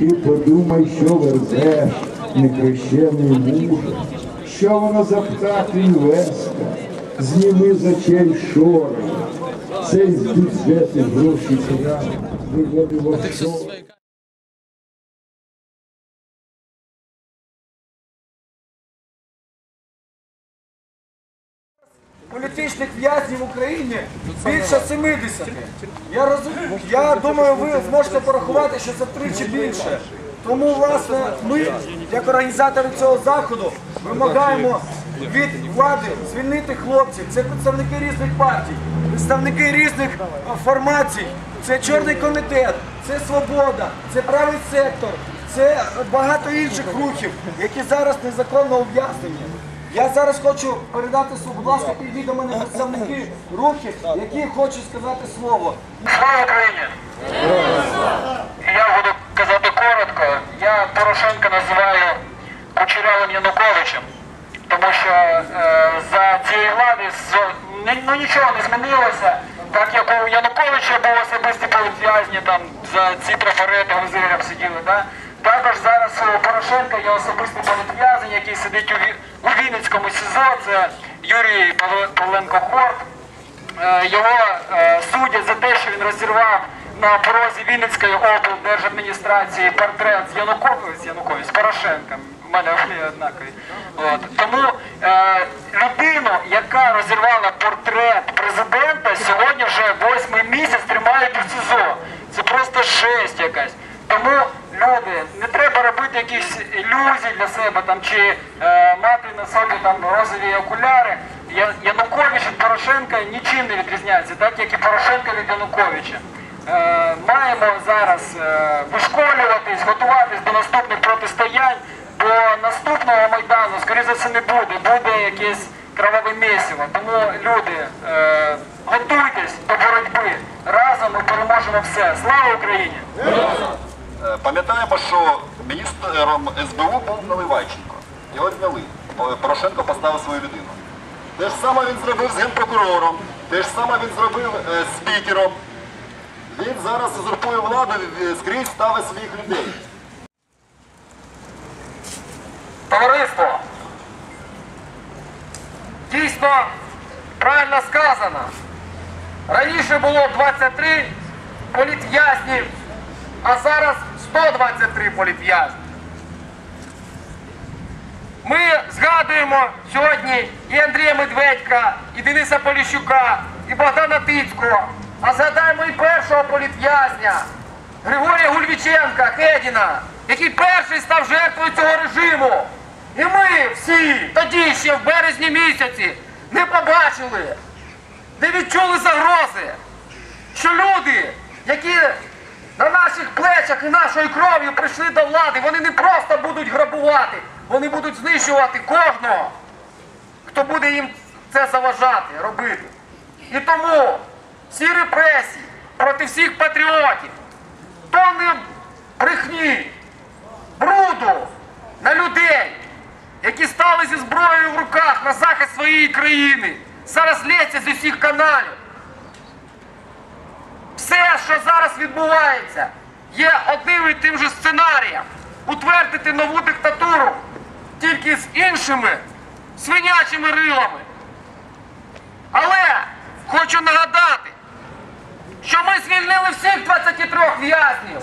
І подумай, що верзеш, некрещений муж, що воно за птах веска, зніми з очей шори, цей збіг святи гроші крав, виводив офшор. Політичних в'язнів в Україні більше 70. Я розумію, я думаю, ви зможете порахувати, що це втричі більше. Тому, власне, ми, як організатори цього заходу, вимагаємо від влади звільнити хлопців. Це представники різних партій, представники різних формацій. Це чорний комітет, це свобода, це правий сектор, це багато інших рухів, які зараз незаконно ув'язнені. Я зараз хочу передати слово, будь ласка, підійдіть до мене представники рухів, які хочуть сказати слово. Слава Україні! Я буду казати коротко. Я Порошенка називаю кучерявим Януковичем, тому що е, за цієї влади з- ні- ну, нічого не змінилося. Так як у Януковича були особисті політв'язні, там за ці трафарети в сиділи. Да? Також зараз у Порошенка є особистий політв'язень, який сидить у, Вінницькому СІЗО, це Юрій Павленко-Хорт. Е, Його е, судять за те, що він розірвав на порозі Вінницької облдержадміністрації портрет з Януковичем, з Януковичем, з Порошенком. У мене однакові. Тому е, людину, яка розірвала портрет президента, сьогодні вже восьмий місяць тримають у СІЗО. Це просто жесть якась. Тому люди, не треба робити якісь ілюзій для себе там чи е, мати на собі там розові окуляри. Я- Янукович від Порошенка нічим не відрізняється, так як і Порошенко від Януковича. Е, маємо зараз е, вишколюватись, готуватись до наступних протистоянь, бо наступного майдану, скоріше за все, не буде, буде якесь кроваве місиво. Тому люди, е, готуйтесь до боротьби. Разом ми переможемо все. Слава Україні! Е, Пам'ятаємо, що міністром СБУ був Наливайченко. Його зняли. Порошенко поставив свою людину. Те ж саме він зробив з генпрокурором, те ж саме він зробив е, з спікером. Він зараз узурпує владу, е, скрізь ставить своїх людей. Товариство, дійсно правильно сказано. Раніше було 23 політв'язнів, а зараз 123 політв'язні. Ми згадуємо сьогодні і Андрія Медведька, і Дениса Поліщука, і Богдана Тицького. А згадаємо і першого політв'язня Григорія Гульвіченка, Хедіна, який перший став жертвою цього режиму. І ми всі тоді ще в березні місяці не побачили, не відчули загрози, що люди, які на наших плечах і нашою кров'ю прийшли до влади, вони не просто будуть грабувати, вони будуть знищувати кожного, хто буде їм це заважати, робити. І тому всі репресії проти всіх патріотів, тонни брехні, бруду на людей, які стали зі зброєю в руках на захист своєї країни, зараз лється з усіх каналів. Все, що зараз відбувається, є одним і тим же сценарієм. Утвердити нову диктатуру тільки з іншими свинячими рилами. Але хочу нагадати, що ми звільнили всіх 23 в'язнів.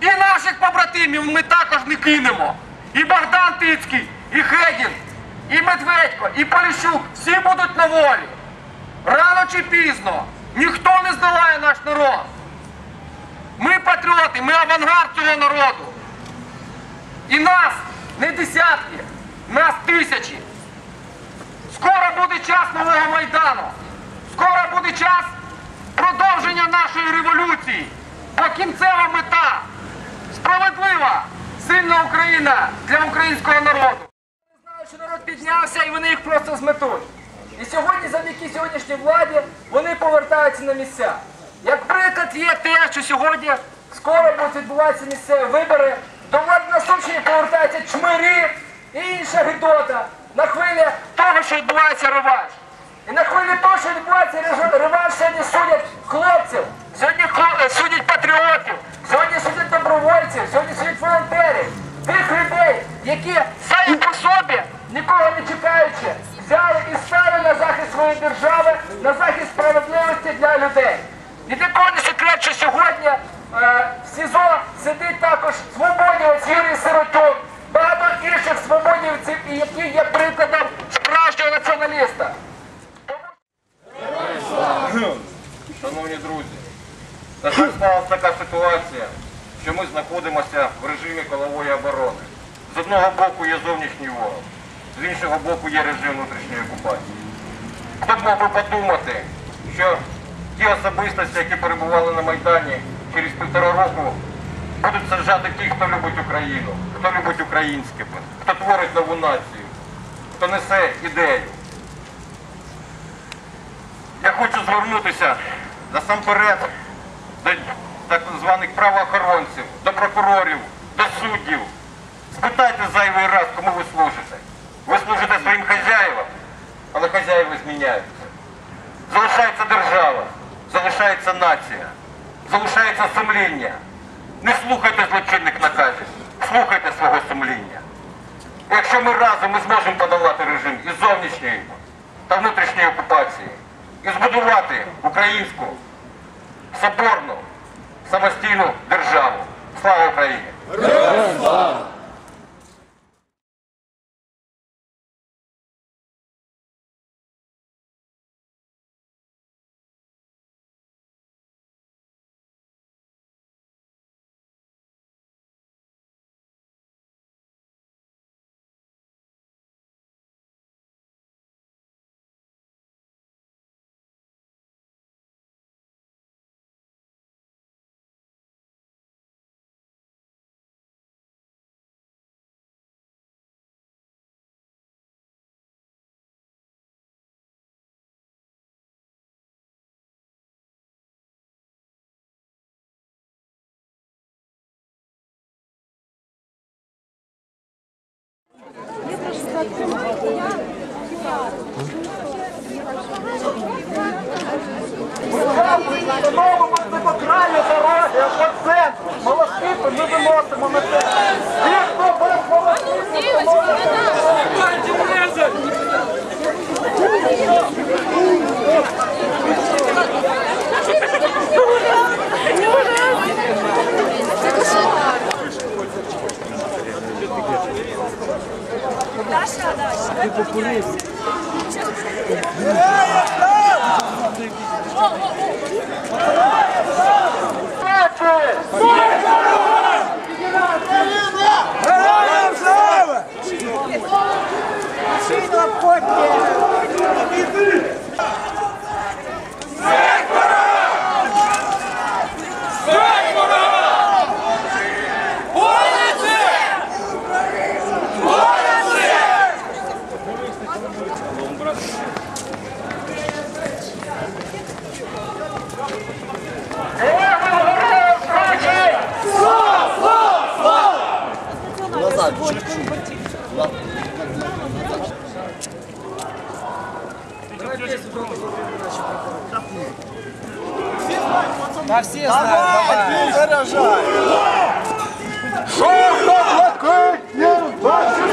І наших побратимів ми також не кинемо. І Богдан Тицький, і Хедін, і Медведько, і Поліщук всі будуть на волі. Рано чи пізно ніхто не здолає наш народ. Ми патріоти, ми авангард цього народу. І нас не десятки, нас тисячі. Скоро буде час нового майдану. Скоро буде час продовження нашої революції. Бо кінцева мета справедлива, сильна Україна для українського народу. Знаю, що народ піднявся і вони їх просто зметуть. І сьогодні, завдяки сьогоднішній владі, вони повертаються на місця. Як приклад є те, що сьогодні скоро будуть відбуватися місцеві вибори, до влади на Сумщині повертаються чмирі і інша гідота на хвилі того, що відбувається реванш. І на хвилі того, що відбувається реванш, сьогодні судять хлопців, сьогодні е, судять патріотів, сьогодні судять добровольців, сьогодні судять волонтерів, тих людей, які самі по собі, нікого не чекаючи, взяли і своєї держави на захист справедливості для людей. І нікого секрет, що сьогодні е, в СІЗО сидить також свободівець Юрій Сиротюк, багато інших свободівців, які є прикладом справжнього націоналіста. Шановні друзі, на жаль, сталася така ситуація, що ми знаходимося в режимі колової оборони. З одного боку є зовнішній ворог, з іншого боку є режим внутрішньої окупації. Хто б мог би подумати, що ті особистості, які перебували на Майдані через півтора року, будуть саджати ті, хто любить Україну, хто любить українське, хто творить нову націю, хто несе ідею. Я хочу звернутися насамперед до так званих правоохоронців, до прокурорів, до суддів. Спитайте зайвий раз, кому ви служите. Ви служите своїм хазяївам, але хазяїви зміняються. Залишається держава, залишається нація, залишається сумління. Не слухайте злочинних наказів, слухайте свого сумління. Якщо ми разом ми зможемо подолати режим і зовнішньої та внутрішньої окупації і збудувати українську соборну самостійну державу. Слава Україні! Краю дороги, по центру. Молотки ми виносимо на це. Ті, хто без молотків, Шо, Понад усе! Україна!